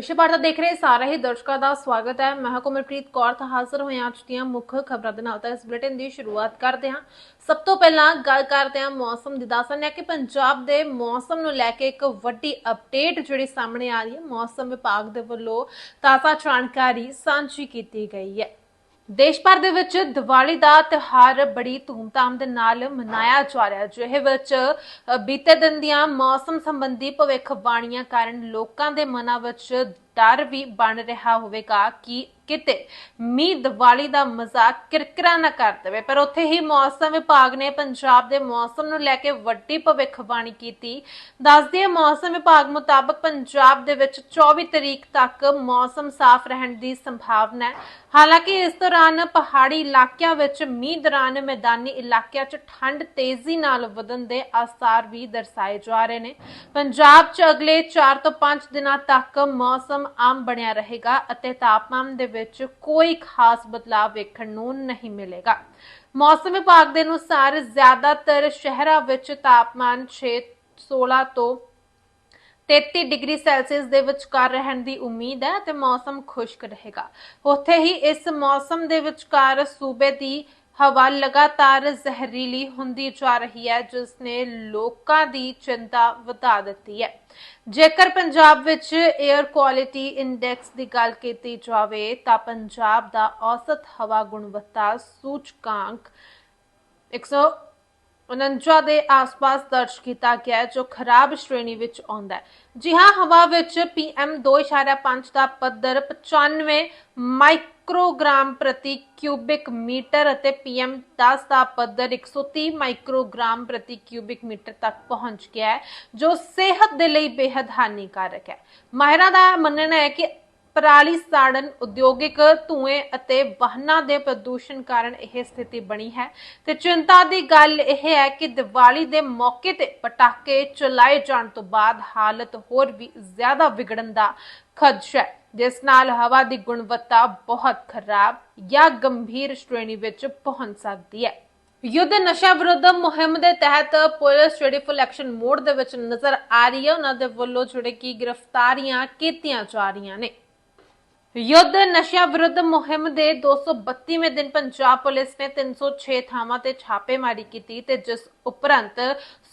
ਵਿਸ਼ੇ ਵਾਰਤਾ ਦੇਖ ਰਹੇ ਸਾਰੇ ਹੀ ਦਰਸ਼ਕਾਂ ਦਾ ਸਵਾਗਤ ਹੈ। ਮੈਂ ਹਾਂ ਕੌਰ ਤਾਂ ਹਾਜ਼ਰ ਹੋਇਆ ਅੱਜ ਦੀਆਂ ਮੁੱਖ ਖਬਰਾਂ ਦੇ ਨਾਲ ਤਾਂ ਇਸ ਬੁਲੇਟਿਨ ਦੀ ਸ਼ੁਰੂਆਤ ਕਰਦੇ ਹਾਂ। ਸਭ ਤੋਂ ਪਹਿਲਾਂ ਗੱਲ ਕਰਦੇ ਹਾਂ ਮੌਸਮ ਦੀ। ਦੱਸਣ ਹੈ ਕਿ ਪੰਜਾਬ ਦੇ ਮੌਸਮ ਨੂੰ ਲੈ ਕੇ ਇੱਕ ਵੱਡੀ ਅਪਡੇਟ ਜਿਹੜੀ ਸਾਹਮਣੇ ਆ ਰਹੀ ਹੈ। ਮੌਸਮ ਵਿਭਾਗ ਦੇ ਵੱਲੋਂ ਤਾਜ਼ਾ ਜਾਣਕਾਰੀ ਸਾਂਝੀ ਕੀਤੀ ਗਈ ਹੈ। ਦੇਸ਼ ਭਰ ਦੇ ਵਿੱਚ ਦੀਵਾਲੀ ਦਾ ਤਿਉਹਾਰ ਬੜੀ ਧੂਮਧਾਮ ਦੇ ਨਾਲ ਮਨਾਇਆ ਜਾ ਰਿਹਾ ਹੈ। ਜਿਹੇ ਵਿੱਚ ਬੀਤੇ ਦਿਨ ਦੀਆਂ ਮੌਸਮ ਸੰਬੰਧੀ ਭਵਿੱਖਬਾਣੀਆਂ ਕਾਰਨ ਲੋਕਾਂ ਦੇ ਮਨਾਂ ਵਿੱਚ ਡਰ ਵੀ ਬਣ ਰਿਹਾ ਹੋਵੇਗਾ ਕਿ ਕਿਤੇ ਮੀਂਹ ਦੀਵਾਲੀ ਦਾ ਮਜ਼ਾਕ ਕਿਰਕਿਰਾ ਨਾ ਕਰ ਦੇਵੇ। ਪਰ ਉੱਥੇ ਹੀ ਮੌਸਮ ਵਿਭਾਗ ਨੇ ਪੰਜਾਬ ਦੇ ਮੌਸਮ ਨੂੰ ਲੈ ਕੇ ਵੱਡੀ ਭਵਿੱਖਬਾਣੀ ਕੀਤੀ। ਦੱਸਦੀ ਹੈ ਮੌਸਮ ਵਿਭਾਗ ਮੁਤਾਬਕ ਪੰਜਾਬ ਦੇ ਵਿੱਚ 24 ਤਰੀਕ ਤੱਕ ਮੌਸਮ ਸਾਫ਼ ਰਹਿਣ ਦੀ ਸੰਭਾਵਨਾ ਹੈ। ਹਾਲਾਂਕਿ ਇਸ ਦੌਰਾਨ ਪਹਾੜੀ ਇਲਾਕਿਆਂ ਵਿੱਚ ਮੀਂਹ ਦੌਰਾਨ ਮੈਦਾਨੀ ਇਲਾਕਿਆਂ 'ਚ ਠੰਡ ਤੇਜ਼ੀ ਨਾਲ ਵਧਣ ਦੇ ਆਸਾਰ ਵੀ ਦਰਸਾਏ ਜਾ ਰਹੇ ਨੇ। ਪੰਜਾਬ 'ਚ ਅਗਲੇ 4 ਤੋਂ 5 ਦਿਨਾਂ ਤੱਕ ਮੌਸਮ ਆਮ ਬਣਿਆ ਰਹੇਗਾ ਅਤੇ ਤਾਪਮਾਨ ਦੇ ਵਿੱਚ ਕੋਈ ਖਾਸ ਬਦਲਾਅ ਵੇਖਣ ਨੂੰ ਨਹੀਂ ਮਿਲੇਗਾ। ਮੌਸਮ ਵਿਭਾਗ ਦੇ ਅਨੁਸਾਰ ਜ਼ਿਆਦਾਤਰ ਸ਼ਹਿਰਾਂ ਵਿੱਚ ਤਾਪਮਾਨ 6 16 ਤੋਂ 33 ਡਿਗਰੀ ਸੈਲਸੀਅਸ ਦੇ ਵਿਚਕਾਰ ਰਹਿਣ ਦੀ ਉਮੀਦ ਹੈ ਤੇ ਮੌਸਮ ਖੁਸ਼ਕ ਰਹੇਗਾ। ਉੱਥੇ ਹੀ ਇਸ ਮੌਸਮ ਦੇ ਵਿਚਕਾਰ ਸੂਬੇ ਦੀ ਹਵਾ ਲਗਾਤਾਰ ਜ਼ਹਿਰੀਲੀ ਹੁੰਦੀ ਜਾ ਰਹੀ ਹੈ, ਜਿਸ ਨੇ ਲੋਕਾਂ ਦੀ ਚਿੰਤਾ ਵਧਾ ਦਿੱਤੀ ਹੈ। ਜੇਕਰ ਪੰਜਾਬ ਵਿੱਚ 에ਅਰ ਕੁਆਲਿਟੀ ਇੰਡੈਕਸ ਦੀ ਗੱਲ ਕੀਤੀ ਜਾਵੇ, ਤਾਂ ਪੰਜਾਬ ਦਾ ਔਸਤ ਹਵਾ ਗੁਣਵੱਤਾ ਸੂਚਕਾਂਕ 149 ਦੇ ਆਸ-ਪਾਸ ਦਰਜ ਕੀਤਾ ਗਿਆ ਜੋ ਖਰਾਬ ਸ਼੍ਰੇਣੀ ਵਿੱਚ ਆਉਂਦਾ ਹੈ। ਜੀ ਹਾਂ, ਹਵਾ ਵਿੱਚ PM 2.5 ਦਾ ਪੱਧਰ 95 ਮਾਈਕਰੋਗ੍ਰਾਮ ਪ੍ਰਤੀ ਕਿਊਬਿਕ ਮੀਟਰ ਅਤੇ PM 10 ਦਾ ਪੱਧਰ 130 ਮਾਈਕਰੋਗ੍ਰਾਮ ਪ੍ਰਤੀ ਕਿਊਬਿਕ ਮੀਟਰ ਤੱਕ ਪਹੁੰਚ ਗਿਆ ਹੈ, ਜੋ ਸਿਹਤ ਦੇ ਲਈ ਬੇहद ਹਾਨੀਕਾਰਕ ਹੈ। ਮਾਹਿਰਾਂ ਦਾ ਮੰਨਣਾ ਹੈ ਕਿ ਪਰਾਲੀ ਸਾੜਨ, ਉਦਯੋਗਿਕ ਧੂਏ ਅਤੇ ਵਾਹਨਾਂ ਦੇ ਪ੍ਰਦੂਸ਼ਣ ਕਾਰਨ ਇਹ ਸਥਿਤੀ ਬਣੀ ਹੈ। ਤੇ ਚਿੰਤਾ ਦੀ ਗੱਲ ਇਹ ਹੈ ਕਿ ਦੀਵਾਲੀ ਦੇ ਮੌਕੇ ਤੇ ਪਟਾਕੇ ਚਲਾਏ ਜਾਣ ਤੋਂ ਬਾਅਦ ਹਾਲਤ ਹੋਰ ਵੀ ਜ਼ਿਆਦਾ ਵਿਗੜਨ ਦਾ ਖਦਸ਼ਾ ਹੈ। ਜਿਸ ਨਾਲ ਹਵਾ ਦੀ ਗੁਣਵੱਤਾ ਬਹੁਤ ਖਰਾਬ ਜਾਂ ਗੰਭੀਰ ਸ਼੍ਰੇਣੀ ਵਿੱਚ ਪਹੁੰਚ ਸਕਦੀ ਹੈ। ਯੁੱਧ ਨਸ਼ਾ ਵਿਰੁੱਧ ਮੁਹਿੰਮ ਦੇ ਤਹਿਤ ਪੁਲਿਸ ਜਿਹੜੀ ਫੁੱਲ ਐਕਸ਼ਨ ਮੋਡ ਦੇ ਵਿੱਚ ਨਜ਼ਰ ਆ ਰਹੀ ਹੈ। ਉਹਨਾਂ ਦੇ ਵੱਲੋਂ ਜਿਹੜੇ ਕੀ ਗ੍ਰਿਫਤਾਰੀਆਂ ਕੀਤੀਆਂ ਜਾ ਰਹੀਆਂ ਨੇ। ਯੁੱਧ ਨਸ਼ਿਆਂ ਵਿਰੁੱਧ ਮੁਹਿੰਮ ਦੇ 232ਵੇਂ ਦਿਨ ਪੰਜਾਬ ਪੁਲਿਸ ਨੇ 306 ਥਾਵਾਂ ਤੇ ਛਾਪੇਮਾਰੀ ਕੀਤੀ ਤੇ ਜਿਸ ਉਪਰੰਤ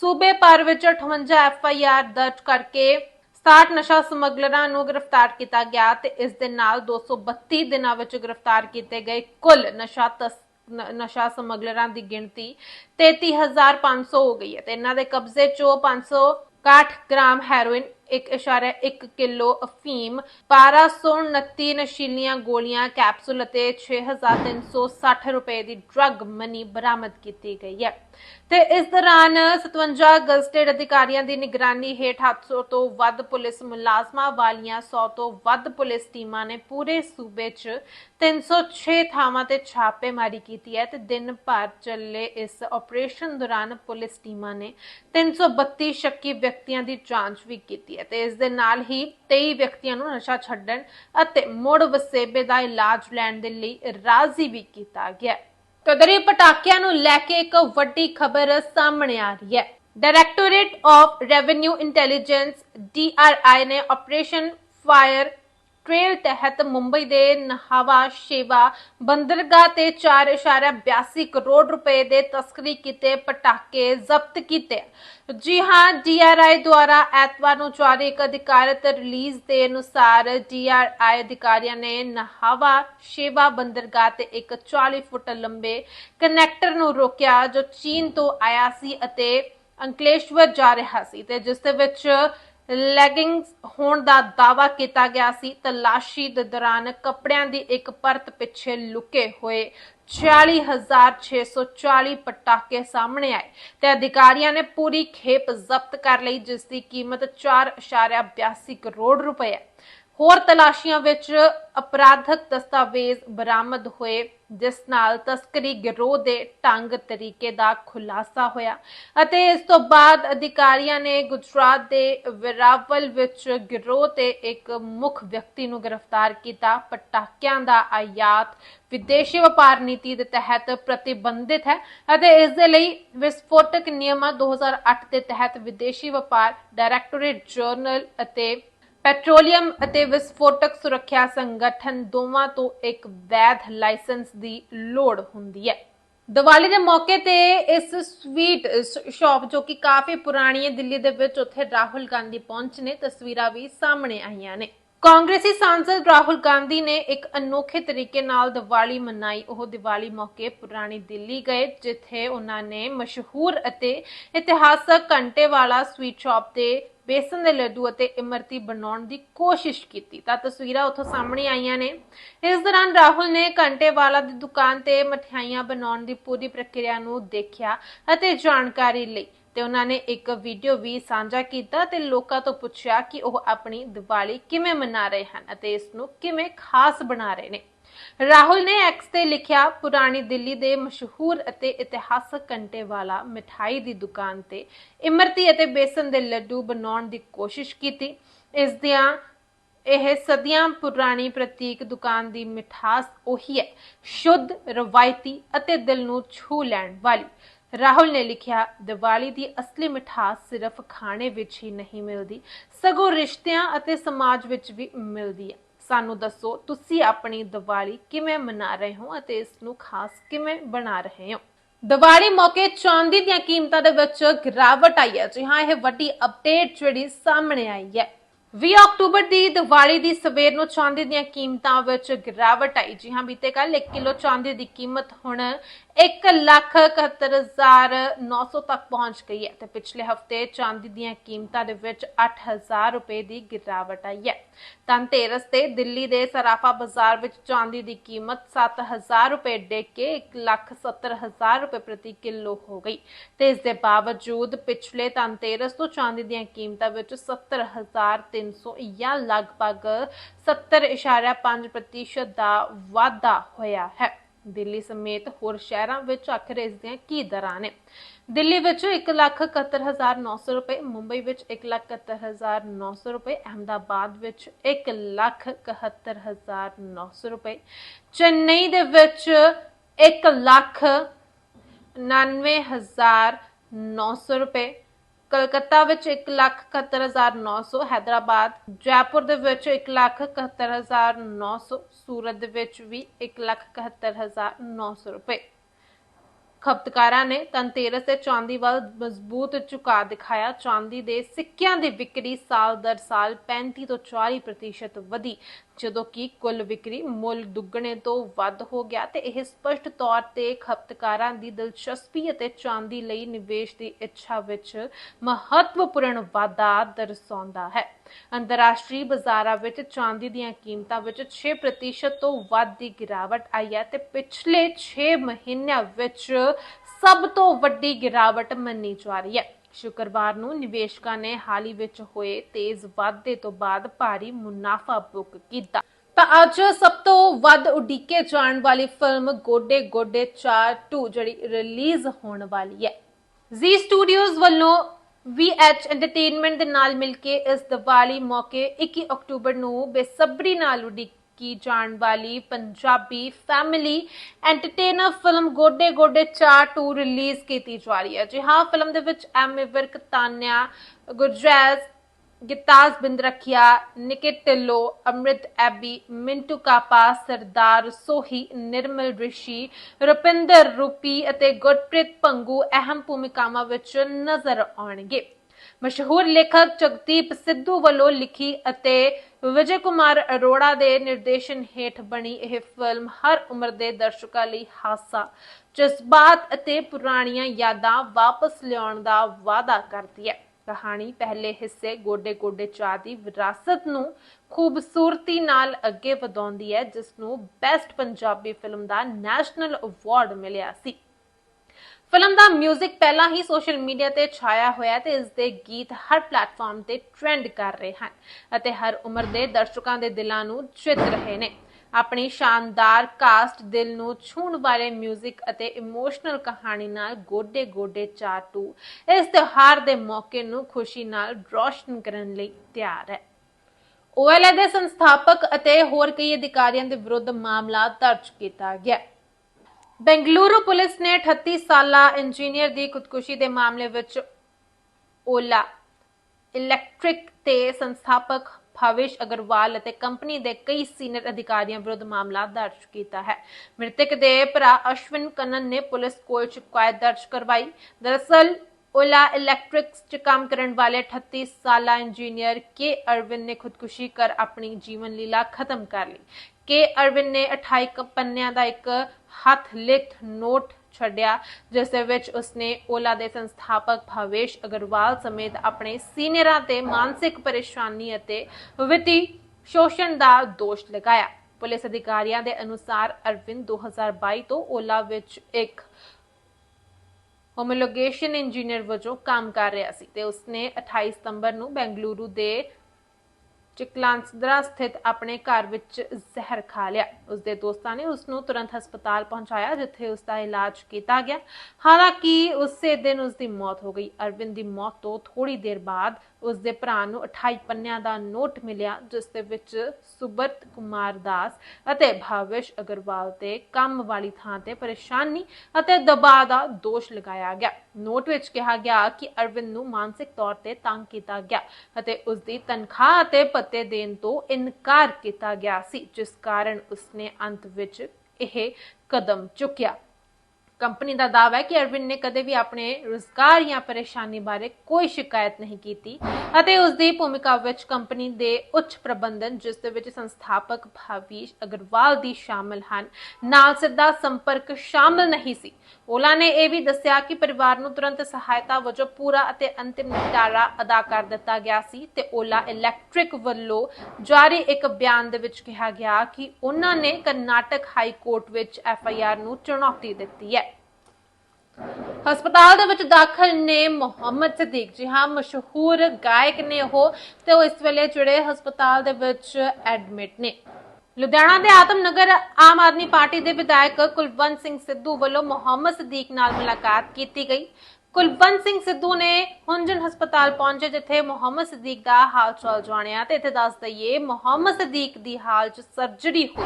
ਸੂਬੇ ਭਰ ਵਿੱਚ 58 ਐਫ ਆਈ ਆਰ ਦਰਜ ਕਰਕੇ 60 ਨਸ਼ਾ ਸਮਗਲਰਾਂ ਨੂੰ ਗ੍ਰਿਫਤਾਰ ਕੀਤਾ ਗਿਆ ਤੇ ਇਸ ਦੇ ਨਾਲ 232 ਦਿਨਾਂ ਵਿੱਚ ਗ੍ਰਿਫਤਾਰ ਕੀਤੇ ਗਏ ਕੁੱਲ ਨਸ਼ਾ ਨਸ਼ਾ ਸਮਗਲਰਾਂ ਦੀ ਗਿਣਤੀ 33500 ਹੋ ਗਈ ਹੈ ਤੇ ਇਹਨਾਂ ਦੇ ਕਬਜ਼ੇ ਚੋਂ 561 ਗ੍ਰਾਮ ਹੈਰੋਇਨ 1.1 ਕਿਲੋ ਅਫੀਮ 1229 ਨਸ਼ੀਲੀਆਂ ਗੋਲੀਆਂ ਕੈਪਸੂਲ ਅਤੇ 6360 ਰੁਪਏ ਦੀ ਡਰੱਗ ਮਨੀ ਬਰਾਮਦ ਕੀਤੀ ਗਈ ਹੈ। ਤੇ ਇਸ ਦੌਰਾਨ 57 ਗਜ਼ਟਿਡ ਅਧਿਕਾਰੀਆਂ ਦੀ ਨਿਗਰਾਨੀ ਹੇਠ 700 ਤੋਂ ਵੱਧ ਪੁਲਿਸ ਮੁਲਾਜ਼ਮਾਂ ਵਾਲੀਆਂ 100 ਤੋਂ ਵੱਧ ਪੁਲਿਸ ਟੀਮਾਂ ਨੇ ਪੂਰੇ ਸੂਬੇ 'ਚ 306 ਥਾਵਾਂ ਤੇ ਛਾਪੇਮਾਰੀ ਕੀਤੀ ਹੈ ਤੇ ਦਿਨ ਭਰ ਚੱਲੇ ਇਸ ਆਪਰੇਸ਼ਨ ਦੌਰਾਨ ਪੁਲਿਸ ਟੀਮਾਂ ਨੇ 332 ਸ਼ੱਕੀ ਵਿਅਕਤੀਆਂ ਦੀ ਜਾਂਚ ਵੀ ਕੀਤੀ ਹੈ ਤੇ ਇਸ ਦੇ ਨਾਲ ਹੀ 23 ਵਿਅਕਤੀਆਂ ਨੂੰ ਨਸ਼ਾ ਛੱਡਣ ਅਤੇ ਮੁੜ ਵਸੇਬੇ ਦਾ ਇਲਾਜ ਲੈਣ ਦੇ ਲਈ ਰਾਜ਼ੀ ਵੀ ਕੀਤਾ ਗਿਆ ਹੈ। ਕਦਰੀ ਪਟਾਕਿਆਂ ਨੂੰ ਲੈ ਕੇ ਇੱਕ ਵੱਡੀ ਖਬਰ ਸਾਹਮਣੇ ਆ ਰਹੀ ਹੈ directorate of revenue intelligence DRI ਨੇ ਆਪਰੇਸ਼ਨ ਫਾਇਰ ਟ੍ਰੇਲ ਤਹਿਤ ਮੁੰਬਈ ਦੇ ਨਹਾਵਾ ਸ਼ੇਵਾ ਬੰਦਰਗਾਹ ਤੇ 4.82 ਕਰੋੜ ਰੁਪਏ ਦੇ ਤਸਕਰੀ ਕੀਤੇ, ਪਟਾਕੇ ਜ਼ਬਤ ਕੀਤੇ। ਜੀ ਹਾਂ ਡੀਆਰਆਈ ਦੁਆਰਾ ਐਤਵਾਰ ਨੂੰ ਜਾਰੀ ਇੱਕ ਅਧਿਕਾਰਤ ਰਿਲੀਜ਼ ਦੇ ਅਨੁਸਾਰ ਡੀਆਰਆਈ ਅਧਿਕਾਰੀਆਂ ਨੇ ਨਹਾਵਾ ਸ਼ੇਵਾ ਬੰਦਰਗਾਹ ਤੇ ਇੱਕ 40 ਫੁੱਟ ਲੰਬੇ ਕਨੈਕਟਰ ਨੂੰ ਰੋਕਿਆ, ਜੋ ਚੀਨ ਤੋਂ ਆਇਆ ਸੀ ਅਤੇ ਅੰਕਲੇਸ਼ਵਰ ਜਾ ਰਿਹਾ ਸੀ ਤੇ ਜਿਸ ਦੇ ਵਿੱਚ ਲੈਗਿੰਗਸ ਹੋਣ ਦਾ ਦਾਵਾ ਕੀਤਾ ਗਿਆ ਸੀ ਤਲਾਸ਼ੀ ਦੇ ਦੌਰਾਨ ਕੱਪੜਿਆਂ ਦੀ ਇੱਕ ਪਰਤ ਪਿੱਛੇ ਲੁਕੇ ਹੋਏ 40640 ਪਟਾਕੇ ਸਾਹਮਣੇ ਆਏ ਤੇ ਅਧਿਕਾਰੀਆਂ ਨੇ ਪੂਰੀ ਖੇਪ ਜ਼ਬਤ ਕਰ ਲਈ, ਜਿਸ ਦੀ ਕੀਮਤ 4.82 ਕਰੋੜ ਰੁਪਏ ਹੈ। ਹੋਰ ਤਲਾਸ਼ੀਆਂ ਵਿੱਚ ਅਪਰਾਧਕ ਦਸਤਾਵੇਜ਼ ਬਰਾਮਦ ਹੋਏ। ਜਿਸ ਨਾਲ ਤਸਕਰੀ ਗਿਰੋਹ ਦੇ ਢੰਗ ਤਰੀਕੇ ਦਾ ਖੁਲਾਸਾ ਹੋਇਆ ਅਤੇ ਇਸ ਤੋਂ ਬਾਅਦ ਅਧਿਕਾਰੀਆਂ ਨੇ ਗੁਜਰਾਤ ਦੇ ਵਿਰਾਵਲ ਵਿੱਚ ਗਿਰੋਹ ਤੇ ਇੱਕ ਮੁੱਖ ਵਿਅਕਤੀ ਨੂੰ ਗ੍ਰਿਫਤਾਰ ਕੀਤਾ। ਪਟਾਕਿਆਂ ਦਾ ਆਯਾਤ ਵਿਦੇਸ਼ੀ ਵਪਾਰ ਨੀਤੀ ਦੇ ਤਹਿਤ ਪ੍ਰਤੀਬੰਧਿਤ ਹੈ ਅਤੇ ਇਸ ਦੇ ਲਈ ਵਿਸਫੋਟਕ ਨਿਯਮਾਂ 2008 ਦੇ ਤਹਿਤ ਵਿਦੇਸ਼ੀ ਵਪਾਰ, ਡਾਇਰੈਕਟੋਰੇਟ ਜਨਰਲ ਅਤੇ ਪੈਟਰੋਲੀਅਮ ਅਤੇ ਵਿਸਫੋਟਕ ਸੁਰੱਖਿਆ ਸੰਗਠਨ ਦੋਵਾਂ ਤੋਂ ਇੱਕ ਵੈਧ ਲਾਇਸੈਂਸ ਦੀ ਲੋੜ ਹੁੰਦੀ ਹੈ। ਦੀਵਾਲੀ ਦੇ ਮੌਕੇ ਤੇ ਇਸ ਸਵੀਟ ਸ਼ਾਪ ਜੋ ਕਿ ਕਾਫੀ ਪੁਰਾਣੀ ਹੈ, ਦਿੱਲੀ ਦੇ ਵਿੱਚ ਉੱਥੇ ਰਾਹੁਲ ਗਾਂਧੀ ਪਹੁੰਚੇ ਨੇ, ਤਸਵੀਰਾਂ ਵੀ ਸਾਹਮਣੇ ਆਈਆਂ ਨੇ। ਕਾਂਗਰਸੀ ਸਾਂਸਦ ਰਾਹੁਲ ਗਾਂਧੀ ਨੇ ਇੱਕ ਅਨੋਖੇ ਤਰੀਕੇ ਨਾਲ ਦੀਵਾਲੀ ਮਨਾਈ। ਉਹ ਦੀਵਾਲੀ ਮੌਕੇ ਪੁਰਾਣੀ ਦਿੱਲੀ ਗਏ, ਜਿੱਥੇ ਉਹਨਾਂ ਨੇ ਮਸ਼ਹੂਰ ਅਤੇ ਇਤਿਹਾਸਕ ਘੰਟੇ ਵਾਲਾ ਸਵੀਟ ਸ਼ਾਪ ਤੇ ਬੇਸਨ ਦੇ ਲੱਡੂ ਅਤੇ ਇਮਰਤੀ ਬਣਾਉਣ ਦੀ ਕੋਸ਼ਿਸ਼ ਕੀਤੀ। ਤਾਂ ਤਸਵੀਰਾਂ ਉੱਥੋਂ ਸਾਹਮਣੇ ਆਈਆਂ ਨੇ। ਇਸ ਦੌਰਾਨ ਰਾਹੁਲ ਨੇ ਘੰਟੇ ਵਾਲਾ ਦੀ ਦੁਕਾਨ ਤੇ ਮਠਿਆਈਆਂ ਬਣਾਉਣ ਦੀ ਪੂਰੀ ਪ੍ਰਕਿਰਿਆ ਨੂੰ ਦੇਖਿਆ ਅਤੇ ਜਾਣਕਾਰੀ ਲਈ। ਤੇ ਉਹਨਾਂ ਨੇ ਇੱਕ ਵੀਡੀਓ ਵੀ ਸਾਂਝਾ ਕੀਤਾ ਤੇ ਲੋਕਾਂ ਤੋਂ ਪੁੱਛਿਆ ਕਿ ਉਹ ਆਪਣੀ ਦੀਵਾਲੀ ਕਿਵੇਂ ਮਨਾ ਰਹੇ ਹਨ ਅਤੇ ਇਸ ਨੂੰ ਕਿਵੇਂ ਖਾਸ ਬਣਾ ਰਹੇ ਨੇ। ਰਾਹੁਲ ਨੇ ਐਕਸ ਤੇ ਲਿਖਿਆ, ਪੁਰਾਣੀ ਦਿੱਲੀ ਦੇ ਮਸ਼ਹੂਰ ਅਤੇ ਇਤਿਹਾਸਕ ਘੰਟੇ ਵਾਲਾ ਮਿਠਾਈ ਦੀ ਦੁਕਾਨ ਤੇ ਇਮਰਤੀ ਅਤੇ ਬੇਸਨ ਦੇ ਲੱਡੂ ਬਣਾਉਣ ਦੀ ਕੋਸ਼ਿਸ਼ ਕੀਤੀ। ਇਸ ਦੀਆਂ, ਇਹ ਸਦੀਆਂ ਪੁਰਾਣੀ ਪ੍ਰਤੀਕ ਦੁਕਾਨ ਦੀ ਮਿਠਾਸ ਉਹੀ ਹੈ, ਸ਼ੁੱਧ, ਰਵਾਇਤੀ ਅਤੇ ਦਿਲ ਨੂੰ ਛੂ ਲੈਣ ਵਾਲੀ। ਰਾਹੁਲ ਨੇ ਲਿਖਿਆ, ਦੀਵਾਲੀ ਦੀ ਅਸਲੀ ਮਿਠਾਸ ਸਿਰਫ ਖਾਣੇ ਵਿੱਚ ਹੀ ਨਹੀਂ ਮਿਲਦੀ, ਸਗੋਂ ਰਿਸ਼ਤਿਆਂ ਅਤੇ ਸਮਾਜ ਵਿੱਚ ਵੀ ਮਿਲਦੀ ਹੈ। ਸਾਨੂੰ ਦੱਸੋ, ਤੁਸੀਂ ਆਪਣੀ ਦੀਵਾਲੀ ਕਿਵੇਂ ਮਨਾ ਰਹੇ ਹੋ ਅਤੇ ਇਸ ਨੂੰ ਖਾਸ ਕਿਵੇਂ ਬਣਾ ਰਹੇ ਹੋ? ਦੀਵਾਲੀ ਮੌਕੇ ਚਾਂਦੀ ਦੀਆਂ ਕੀਮਤਾਂ ਦੇ ਵਿੱਚ ਗਿਰਾਵਟ ਆਈ ਹੈ। ਜੀ ਹਾਂ, ਇਹ ਵੱਡੀ ਅਪਡੇਟ ਜਿਹੜੀ ਸਾਹਮਣੇ ਆਈ ਹੈ। 20 ਅਕਤੂਬਰ ਦੀ ਦੀਵਾਲੀ ਦੀ ਸਵੇਰ ਨੂੰ ਚਾਂਦੀ ਦੀਆਂ ਕੀਮਤਾਂ ਵਿੱਚ ਗਿਰਾਵਟ ਆਈ। ਜੀ ਹਾਂ, ਬੀਤੇ ਕੱਲ 1 ਕਿਲੋ ਚਾਂਦੀ ਦੀ ਕੀਮਤ ਹੁਣ 171900 ਤੱਕ ਪਹੁੰਚ ਗਈ ਹੈ ਤੇ ਪਿਛਲੇ ਹਫ਼ਤੇ ਚਾਂਦੀ ਦੀਆਂ ਕੀਮਤਾਂ ਦੇ ਵਿੱਚ 8000 ਰੁਪਏ ਦੀ ਗਿਰਾਵਟ ਆਈ ਹੈ। ਧਨਤੇਰਸ ਤੇ ਦਿੱਲੀ ਦੇ ਸਰਾਫਾ ਬਾਜ਼ਾਰ ਵਿੱਚ ਚਾਂਦੀ ਦੀ ਕੀਮਤ 7000 ਰੁਪਏ ਡਿੱਗ ਕੇ 170000 ਰੁਪਏ ਪ੍ਰਤੀ ਕਿਲੋ ਹੋ ਗਈ। ਤੇ ਇਸ ਦੇ ਬਾਵਜੂਦ ਪਿਛਲੇ ਧਨਤੇਰਸ ਤੋਂ ਚਾਂਦੀ ਦੀਆਂ ਕੀਮਤਾਂ ਵਿੱਚ 70300 ਜਾਂ ਲਗਭਗ 70.5% ਦਾ ਵਾਧਾ ਹੋਇਆ ਹੈ। ਦਿੱਲੀ ਸਮੇਤ ਹੋਰ ਸ਼ਹਿਰਾਂ ਵਿੱਚ ਆਖਰ ਇਸ ਦੀਆਂ ਕੀ ਦਰਾਂ ਨੇ? ਦਿੱਲੀ ਵਿੱਚ 171900 ਰੁਪਏ, ਮੁੰਬਈ ਵਿੱਚ 171900 ਰੁਪਏ, ਅਹਮਦਾਬਾਦ ਵਿੱਚ 171900 ਰੁਪਏ, ਚੇਨਈ ਦੇ ਵਿੱਚ 199900 ਰੁਪਏ ਕਲਕੱਤਾ ਵਿੱਚ 171900 ਹੈਦਰਾਬਾਦ, ਜੈਪੁਰ ਦੇ ਵਿੱਚ 171900 ਸੂਰਤ ਦੇ ਵਿੱਚ ਵੀ 171900 ਰੁਪਏ। ਖਪਤਕਾਰਾਂ ਨੇ ਧਨਤੇਰਸ ਤੇ ਚਾਂਦੀ ਵੱਲ ਮਜ਼ਬੂਤ ਝੁਕਾਅ ਦਿਖਾਇਆ। ਚਾਂਦੀ ਦੇ ਸਿੱਕਿਆਂ ਦੀ ਵਿਕਰੀ ਸਾਲ ਦਰ ਸਾਲ 35 ਤੋਂ 40% ਪ੍ਰਤੀਸ਼ਤ ਵਧੀ। ਜਦੋਂ ਕਿ ਕੁੱਲ ਵਿਕਰੀ ਮੁੱਲ ਦੁੱਗਣੇ ਤੋਂ ਵੱਧ ਹੋ ਗਿਆ ਤੇ ਇਹ ਸਪਸ਼ਟ ਤੌਰ ਤੇ ਖਪਤਕਾਰਾਂ ਦੀ ਦਿਲਚਸਪੀ ਅਤੇ ਚਾਂਦੀ ਲਈ ਨਿਵੇਸ਼ ਦੀ ਇੱਛਾ ਵਿੱਚ ਮਹੱਤਵਪੂਰਨ ਵਾਧਾ ਦਰਸਾਉਂਦਾ ਹੈ। ਅੰਤਰਰਾਸ਼ਟਰੀ ਬਾਜ਼ਾਰਾਂ ਵਿੱਚ ਚਾਂਦੀ ਦੀਆਂ ਕੀਮਤਾਂ ਵਿੱਚ 6% ਤੋਂ ਵੱਧ ਦੀ ਗਿਰਾਵਟ ਆਈ ਹੈ ਤੇ ਪਿਛਲੇ 6 ਮਹੀਨਿਆਂ ਵਿੱਚ ਸਭ ਤੋਂ ਵੱਡੀ ਗਿਰਾਵਟ ਮੰਨੀ ਜਾ ਰਹੀ ਹੈ। ਸ਼ੁੱਕਰਵਾਰ ਨੂੰ ਨਿਵੇਸ਼ਕਾਂ ਨੇ ਹਾਲ ਵਿੱਚ ਹੋਏ ਤੇਜ਼ ਵਾਧੇ ਤੋਂ ਬਾਅਦ ਭਾਰੀ ਮੁਨਾਫਾ ਬੁੱਕ ਕੀਤਾ। ਤਾਂ ਅੱਜ ਸਭ ਤੋਂ ਵੱਧ ਉਡੀਕੇ ਜਾਣ ਵਾਲੀ ਫਿਲਮ ਗੋਡੇ ਗੋਡੇ 4 2 ਜਿਹੜੀ ਰਿਲੀਜ਼ ਹੋਣ ਵਾਲੀ ਹੈ। ਜ਼ੀ ਸਟੂਡੀਓਜ਼ ਵੱਲੋਂ VH ਐਂਟਰਟੇਨਮੈਂਟ ਦੇ ਨਾਲ ਮਿਲ ਕੇ ਇਸ ਦੀਵਾਲੀ ਮੌਕੇ 21 ਅਕਤੂਬਰ ਨੂੰ ਬੇਸਬਰੀ ਨਾਲ ਉਡੀਕ ਜਾਣ ਵਾਲੀ ਪੰਜਾਬੀ ਫੈਮਿਲੀ ਐਂਟਰਟੇਨਰ ਫਿਲਮ ਗੋਡੇ ਗੋਡੇ 4 2 ਰਿਲੀਜ਼ ਕੀਤੀ ਜਾ ਰਹੀ ਹੈ। ਜੀ ਹਾਂ ਫਿਲਮ ਦੇ ਵਿੱਚ ਐਮ ਵਿਰਕ ਤਾਨਿਆ ਗੁਰਜੈਜ਼ ਗਿਤਾਸ ਬਿੰਦਰਖਿਆ ਨਿਕਿਤ ਢਿੱਲੋਂ, ਅਮ੍ਰਿਤ ਐਬੀ, ਮਿੰਟੂ ਕਾਪਾ, ਸਰਦਾਰ ਸੋਹੀ, ਨਿਰਮਲ ਰਿਸ਼ੀ, ਰੁਪਿੰਦਰ ਰੂਪੀ ਅਤੇ ਗੁਰਪ੍ਰੀਤ ਪੰਗੂ ਅਹਿਮ ਭੂਮਿਕਾਵਾਂ ਵਿੱਚ ਨਜ਼ਰ ਆਉਣਗੇ। ਮਸ਼ਹੂਰ ਲੇਖਕ ਜਗਦੀਪ ਸਿੱਧੂ ਵੱਲੋਂ ਲਿਖੀ ਅਤੇ ਵਿਜੇ ਕੁਮਾਰ ਅਰੋੜਾ ਦੇ ਨਿਰਦੇਸ਼ਨ ਹੇਠ ਬਣੀ ਇਹ ਫਿਲਮ ਹਰ ਉਮਰ ਦੇ ਦਰਸ਼ਕਾਂ ਲਈ ਹਾਸਾ, ਜਜ਼ਬਾਤ ਅਤੇ ਪੁਰਾਣੀਆਂ ਯਾਦਾਂ ਵਾਪਸ ਲਿਆਉਣ ਦਾ ਵਾਅਦਾ ਕਰਦੀ ਹੈ। ਕਹਾਣੀ ਪਹਿਲੇ ਹਿੱਸੇ ਗੋਡੇ ਗੋਡੇ ਚਾਹ ਦੀ ਵਿਰਾਸਤ ਨੂੰ ਖੂਬਸੂਰਤੀ ਨਾਲ ਅੱਗੇ ਵਧਾਉਂਦੀ ਹੈ ਜਿਸ ਨੂੰ ਬੈਸਟ ਪੰਜਾਬੀ ਫਿਲਮ ਦਾ ਨੈਸ਼ਨਲ ਅਵਾਰਡ ਮਿਲਿਆ ਸੀ। ਫਿਲਮ ਦਾ 뮤직 ਪਹਿਲਾਂ ਹੀ ਸੋਸ਼ਲ ਮੀਡੀਆ ਤੇ ਛਾਇਆ ਹੋਇਆ ਹੈ ਤੇ ਇਸ ਦੇ ਗੀਤ ਹਰ ਪਲੇਟਫਾਰਮ ਤੇ ਟ੍ਰੈਂਡ ਕਰ ਰਹੇ ਹਨ ਅਤੇ ਹਰ ਉਮਰ ਦੇ ਦਰਸ਼ਕਾਂ ਦੇ ਦਿਲਾਂ ਨੂੰ ਜਿੱਤ ਰਹੇ ਨੇ ਆਪਣੀ ਸ਼ਾਨਦਾਰ ਕਾਸਟ ਦਿਲ ਨੂੰ ਛੂਹਣ ਵਾਲੇ 뮤직 ਅਤੇ ਇਮੋਸ਼ਨਲ ਕਹਾਣੀ ਨਾਲ ਗੋਡੇ ਗੋਡੇ ਚਾਟੂ ਇਸ ਤਿਉਹਾਰ ਦੇ ਮੌਕੇ ਨੂੰ ਖੁਸ਼ੀ ਨਾਲ ਰੋਸ਼ਨ ਕਰਨ ਲਈ ਤਿਆਰ ਹੈ OLA ਦੇ ਸੰਸਥਾਪਕ ਅਤੇ ਹੋਰ ਕਈ ਅਧਿਕਾਰੀਆਂ ਦੇ ਵਿਰੁੱਧ ਮਾਮਲਾ ਦਰਜ ਕੀਤਾ ਗਿਆ ਹੈ। ਬੈਂਗਲੁਰੂ ਪੁਲਿਸ ਨੇ 38 ਸਾਲਾ ਇੰਜੀਨੀਅਰ ਦੀ ਖੁਦਕੁਸ਼ੀ ਦੇ ਮਾਮਲੇ ਵਿੱਚ ਓਲਾ ਇਲੈਕਟ੍ਰਿਕ ਤੇ ਸੰਸਥਾਪਕ ਭਾਵੇਸ਼ ਅਗਰਵਾਲ ਅਤੇ ਕੰਪਨੀ ਦੇ ਕਈ ਸੀਨੀਅਰ ਅਧਿਕਾਰੀਆਂ ਵਿਰੁੱਧ ਮਾਮਲਾ ਦਰਜ ਕੀਤਾ ਹੈ। ਮ੍ਰਿਤਕ ਦੇ ਭਰਾ ਅਸ਼ਵਿਨ ਕੰਨਨ ਨੇ ਪੁਲਿਸ ਕੋਲ ਸ਼ਿਕਾਇਤ ਦਰਜ ਕਰਵਾਈ। ਦਰਅਸਲ, ਓਲਾ ਇਲੈਕਟ੍ਰਿਕਸ 'ਚ ਕੰਮ ਕਰਨ ਵਾਲੇ 38 ਸਾਲਾ ਇੰਜੀਨੀਅਰ ਕੇ ਅਰਵਿੰਦ ਨੇ ਖੁਦਕੁਸ਼ੀ ਕਰ ਆਪਣੀ ਜੀਵਨ ਲੀਲਾ ਖਤਮ ਕਰ ਲਈ। ਕੇ ਅਰਵਿੰਦ ਨੇ 28 ਪੰਨਿਆਂ ਦਾ ਇੱਕ ਹੱਥ ਲਿਖਤ ਨੋਟ ਛੱਡਿਆ, ਜਿਸ ਦੇ ਵਿੱਚ ਉਸਨੇ ਓਲਾ ਦੇ ਸੰਸਥਾਪਕ ਭਾਵੇਸ਼ ਅਗਰਵਾਲ ਸਮੇਤ ਆਪਣੇ ਸੀਨੀਅਰਾਂ ਤੇ ਮਾਨਸਿਕ ਪਰੇਸ਼ਾਨੀ ਅਤੇ ਵਿੱਤੀ ਸ਼ੋਸ਼ਣ ਦਾ ਦੋਸ਼ ਲਗਾਇਆ। ਪੁਲਿਸ ਅਧਿਕਾਰੀਆਂ ਦੇ ਅਨੁਸਾਰ ਅਰਵਿੰਦ 2022 ਤੋਂ ਓਲਾ ਵਿੱਚ ਇੱਕ ਹੋਮੋਲੋਗੇਸ਼ਨ ਇੰਜੀਨੀਅਰ ਵਜੋਂ ਕੰਮ ਕਰ ਰਿਹਾ ਸੀ ਤੇ ਉਸਨੇ 28 ਸਤੰਬਰ ਨੂੰ ਬੈਂਗਲੁਰੂ ਦੇ ਚਿਕਲਾਂਸਦਰਾ ਸਥਿਤ ਆਪਣੇ ਘਰ ਵਿੱਚ ਜ਼ਹਿਰ ਖਾ ਲਿਆ। ਉਸਦੇ ਦੋਸਤਾਂ ਨੇ ਉਸ ਨੂੰ ਤੁਰੰਤ ਹਸਪਤਾਲ ਪਹੁੰਚਾਇਆ, ਜਿੱਥੇ ਉਸ ਦਾ ਇਲਾਜ ਕੀਤਾ ਗਿਆ। ਹਾਲਾਂਕਿ ਉਸੇ ਦਿਨ ਉਸ ਦੀ ਮੌਤ ਹੋ ਗਈ। ਅਰਵਿੰਦ ਦੀ ਮੌਤ ਤੋਂ ਥੋੜੀ ਦੇਰ ਬਾਅਦ ਉਸ ਦੇ ਭਰਾ ਨੂੰ 28 ਪੰਨਿਆਂ ਦਾ ਨੋਟ ਮਿਲਿਆ, ਜਿਸ ਦੇ ਵਿੱਚ ਸੁਬਰਤ ਕੁਮਾਰ ਦਾਸ ਅਤੇ ਭਾਵੇਸ਼ ਅਗਰਵਾਲ ਤੇ ਕੰਮ ਵਾਲੀ ਥਾਂ ਤੇ ਪਰੇਸ਼ਾਨੀ ਅਤੇ ਦਬਾਅ ਦਾ ਦੋਸ਼ ਲਗਾਇਆ ਗਿਆ। ਨੋਟ ਵਿੱਚ ਕਿਹਾ ਗਿਆ ਕਿ ਅਰਵਿੰਦ ਨੂੰ ਮਾਨਸਿਕ ਤੌਰ ਤੇ ਤੰਗ ਕੀਤਾ ਗਿਆ ਅਤੇ ਉਸ ਦੀ ਤਨਖਾਹ ਅਤੇ ਪੱਤੇ ਦੇਣ ਤੋਂ ਇਨਕਾਰ ਕੀਤਾ ਗਿਆ ਸੀ, ਜਿਸ ਕਾਰਨ ਉਸਨੇ ਅੰਤ ਵਿੱਚ ਇਹ ਕਦਮ ਚੁੱਕਿਆ। ਕੰਪਨੀ ਦਾ ਦਾਅਵਾ ਹੈ ਕਿ ਅਰਵਿੰਦ ਨੇ ਕਦੇ ਵੀ ਆਪਣੇ ਰੁਜ਼ਗਾਰ ਜਾਂ ਪਰੇਸ਼ਾਨੀ ਬਾਰੇ ਕੋਈ ਸ਼ਿਕਾਇਤ ਨਹੀਂ ਕੀਤੀ ਅਤੇ ਉਸ ਦੀ ਭੂਮਿਕਾ ਵਿੱਚ ਕੰਪਨੀ ਦੇ ਉੱਚ ਪ੍ਰਬੰਧਨ, ਜਿਸ ਦੇ ਵਿੱਚ ਸੰਸਥਾਪਕ ਭਾਵੀਸ਼ ਅਗਰਵਾਲ ਦੀ ਸ਼ਾਮਲ ਹਨ, ਨਾਲ ਸਿੱਧਾ ਸੰਪਰਕ ਸ਼ਾਮਲ ਨਹੀਂ ਸੀ। ਓਲਾ ਨੇ ਇਹ ਵੀ ਦੱਸਿਆ ਕਿ ਪਰਿਵਾਰ ਨੂੰ ਤੁਰੰਤ ਸਹਾਇਤਾ ਵਜੋਂ ਪੂਰਾ ਅਤੇ ਅੰਤਿਮ ਨਿਪਟਾਰਾ ਅਦਾ ਕਰ ਦਿੱਤਾ ਗਿਆ ਸੀ ਤੇ ਓਲਾ ਇਲੈਕਟ੍ਰਿਕ ਵੱਲੋਂ ਜਾਰੀ ਇੱਕ ਬਿਆਨ ਦੇ ਵਿੱਚ ਕਿਹਾ ਗਿਆ ਕਿ ਉਹਨਾਂ ਨੇ ਕਰਨਾਟਕ ਹਾਈ ਕੋਰਟ ਵਿੱਚ ਐਫ ਆਈ ਆਰ ਨੂੰ ਚੁਣੌਤੀ ਦਿੱਤੀ ਹੈ। ਹਸਪਤਾਲ ਦੇ ਵਿੱਚ ਦਾਖਲ ਨੇ ਮੁਹੰਮਦ ਸਦੀਕ। ਜੀ ਹਾਂ, ਮਸ਼ਹੂਰ ਗਾਇਕ ਨੇ ਉਹ ਤੇ ਉਹ ਇਸ ਵੇਲੇ ਜਿਹੜੇ ਹਸਪਤਾਲ ਦੇ ਵਿੱਚ ਐਡਮਿਟ ਨੇ। ਲੁਧਿਆਣਾ ਦੇ ਆਤਮ ਨਗਰ ਆਮ ਆਦਮੀ ਪਾਰਟੀ ਦੇ ਵਿਧਾਇਕ ਕੁਲਵੰਤ ਸਿੰਘ ਸਿੱਧੂ ਵੱਲੋਂ ਮੁਹੰਮਦ ਸਦੀਕ ਨਾਲ ਮੁਲਾਕਾਤ ਕੀਤੀ ਗਈ। ਕੁਲਵੰਤ ਸਿੰਘ ਸਿੱਧੂ ਨੇ ਹੁੰਜਨ ਹਸਪਤਾਲ ਪਹੁੰਚੇ ਜਿੱਥੇ ਮੁਹੰਮਦ ਸਦੀਕ ਦਾ ਹਾਲ ਚਾਲ ਜਾਣਿਆ ਤੇ ਇੱਥੇ ਦੱਸ ਦਈਏ, ਮੁਹੰਮਦ ਸਦੀਕ ਦੀ ਹਾਲ 'ਚ ਸਰਜਰੀ ਹੋਈ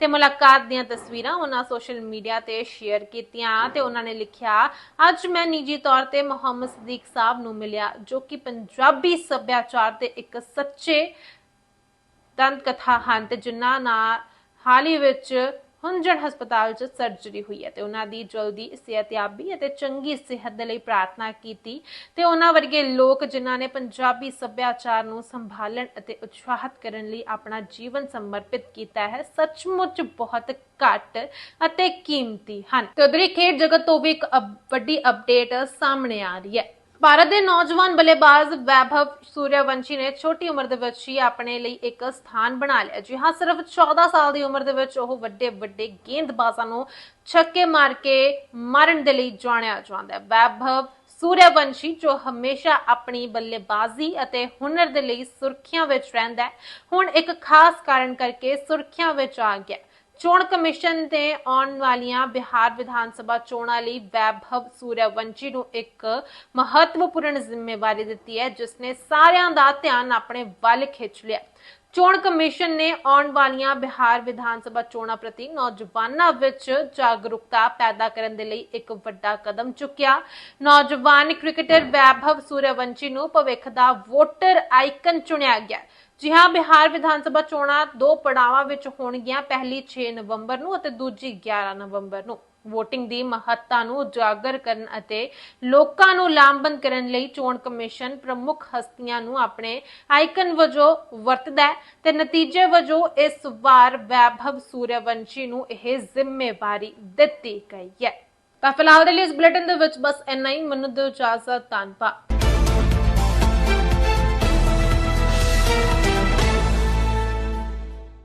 ਤੇ ਮੁਲਾਕਾਤ ਦੀਆਂ ਤਸਵੀਰਾਂ ਉਹਨਾਂ ਸੋਸ਼ਲ ਮੀਡੀਆ ਤੇ ਸ਼ੇਅਰ ਕੀਤੀਆਂ ਤੇ ਉਹਨਾਂ ਨੇ ਲਿਖਿਆ, ਅੱਜ ਮੈਂ ਨਿੱਜੀ ਤੌਰ ਤੇ ਮੁਹੰਮਦ ਸਦੀਕ ਸਾਹਿਬ ਨੂੰ ਮਿਲਿਆ, ਜੋ ਕਿ ਪੰਜਾਬੀ ਸੱਭਿਆਚਾਰ ਦੇ ਇੱਕ ਸੱਚੇ ਦੰਤ ਕਥਾ ਹਨ ਤੇ ਜਿਨ੍ਹਾਂ ਨਾਲ ਹਾਲ ਹੀ ਵਿੱਚ ਹੁੰਜੜ ਹਸਪਤਾਲ 'ਚ ਸਰਜਰੀ ਹੋਈ ਹੈ ਤੇ ਉਹਨਾਂ ਦੀ ਜਲਦੀ ਸਿਹਤਯਾਬੀ ਅਤੇ ਚੰਗੀ ਸਿਹਤ ਦੇ ਲਈ ਪ੍ਰਾਰਥਨਾ ਕੀਤੀ ਤੇ ਉਹਨਾਂ ਵਰਗੇ ਲੋਕ ਜਿਨ੍ਹਾਂ ਨੇ ਪੰਜਾਬੀ ਸੱਭਿਆਚਾਰ ਨੂੰ ਸੰਭਾਲਣ ਅਤੇ ਉਤਸ਼ਾਹਿਤ ਕਰਨ ਲਈ ਆਪਣਾ ਜੀਵਨ ਸਮਰਪਿਤ ਕੀਤਾ ਹੈ, ਸੱਚਮੁੱਚ ਬਹੁਤ ਘੱਟ ਅਤੇ ਕੀਮਤੀ ਹਨ। ਤੇ ਉਧਰੀ ਖੇਡ ਜਗਤ ਤੋਂ ਵੀ ਇੱਕ ਵੱਡੀ ਅਪਡੇਟ ਸਾਹਮਣੇ ਆ ਰਹੀ ਹੈ। ਭਾਰਤ ਦੇ ਨੌਜਵਾਨ ਬੱਲੇਬਾਜ਼ ਵੈਭਵ ਸੂਰਿਆਵੰਸ਼ੀ ਨੇ ਛੋਟੀ ਉਮਰ ਦੇ ਵਿੱਚ ਹੀ ਆਪਣੇ ਲਈ ਇੱਕ ਸਥਾਨ ਬਣਾ ਲਿਆ। ਜੀ ਹਾਂ, ਸਿਰਫ 14 ਸਾਲ ਦੀ ਉਮਰ ਦੇ ਵਿੱਚ ਉਹ ਵੱਡੇ ਵੱਡੇ ਗੇਂਦਬਾਜ਼ਾਂ ਨੂੰ ਛੱਕੇ ਮਾਰ ਕੇ ਮਾਰਨ ਦੇ ਲਈ ਜਾਣਿਆ ਜਾਂਦਾ ਹੈ। ਵੈਭਵ ਸੂਰਿਆਵੰਸ਼ੀ ਜੋ ਹਮੇਸ਼ਾ ਆਪਣੀ ਬੱਲੇਬਾਜ਼ੀ ਅਤੇ ਹੁਨਰ ਦੇ ਲਈ ਸੁਰਖੀਆਂ ਵਿੱਚ ਰਹਿੰਦਾ ਹੈ, ਹੁਣ ਇੱਕ ਖਾਸ ਕਾਰਨ ਕਰਕੇ ਸੁਰਖੀਆਂ ਵਿੱਚ ਆ ਗਿਆ ਚੋਣ ਕਮਿਸ਼ਨ ਨੇ ਆਉਣ ਵਾਲੀਆਂ ਬਿਹਾਰ ਵਿਧਾਨ ਸਭਾ ਚੋਣਾਂ ਲਈ ਵੈਭਵ ਸੂਰਿਆਵੰਸ਼ੀ ਨੂੰ ਇੱਕ ਮਹੱਤਵਪੂਰਨ ਜ਼ਿੰਮੇਵਾਰੀ ਦਿੱਤੀ ਹੈ, ਜਿਸ ਨੇ ਸਾਰਿਆਂ ਦਾ ਧਿਆਨ ਆਪਣੇ ਵੱਲ ਖਿੱਚ ਲਿਆ। ਚੋਣ ਕਮਿਸ਼ਨ ਨੇ ਆਉਣ ਵਾਲੀਆਂ ਬਿਹਾਰ ਵਿਧਾਨ ਸਭਾ ਚੋਣਾਂ ਪ੍ਰਤੀ ਨੌਜਵਾਨਾਂ ਵਿੱਚ ਜਾਗਰੂਕਤਾ ਪੈਦਾ ਕਰਨ ਦੇ ਲਈ ਇੱਕ ਵੱਡਾ ਕਦਮ ਚੁੱਕਿਆ। ਨੌਜਵਾਨ ਕ੍ਰਿਕਟਰ ਵੈਭਵ ਸੂਰਿਆਵੰਸ਼ੀ ਨੂੰ ਭਵਿੱਖ ਦਾ ਵੋਟਰ ਆਈਕਨ ਚੁਣਿਆ ਗਿਆ। ਜੀ ਹਾਂ ਬਿਹਾਰ ਵਿਧਾਨ ਸਭਾ ਚੋਣਾਂ ਦੋ ਪੜਾਵਾਂ ਵਿੱਚ ਹੋਣਗੀਆਂ, ਪਹਿਲੀ 6 ਨਵੰਬਰ ਨੂੰ ਅਤੇ ਦੂਜੀ 11 ਨਵੰਬਰ ਨੂੰ। VOTING ਦੀ ਮਹੱਤਤਾ ਨੂੰ ਉਜਾਗਰ ਕਰਨ ਅਤੇ ਲੋਕਾਂ ਨੂੰ ਲਾਮਬੰਦ ਕਰਨ ਲਈ ਚੋਣ ਕਮਿਸ਼ਨ ਪ੍ਰਮੁੱਖ ਹਸਤੀਆਂ ਨੂੰ ਆਪਣੇ ਆਈਕਨ ਵਜੋਂ ਵਰਤਦਾ ਹੈ ਤੇ ਨਤੀਜੇ ਵਜੋਂ ਇਸ ਵਾਰ ਵੈਭਵ ਸੂਰਿਆਵੰਸ਼ੀ ਨੂੰ ਇਹ ਜ਼ਿੰਮੇਵਾਰੀ ਦਿੱਤੀ ਗਈ ਹੈ। ਤਾਂ ਫਿਲਹਾਲ ਦੇ ਲਈ ਇਸ ਬੁਲੇਟਿਨ ਦੇ ਵਿੱਚ ਬਸ ਇੰਨਾ ਹੀ। ਮੈਨੂੰ ਦਿਓ ਇਜਾਜ਼ਤ, ਧੰਨਵਾਦ।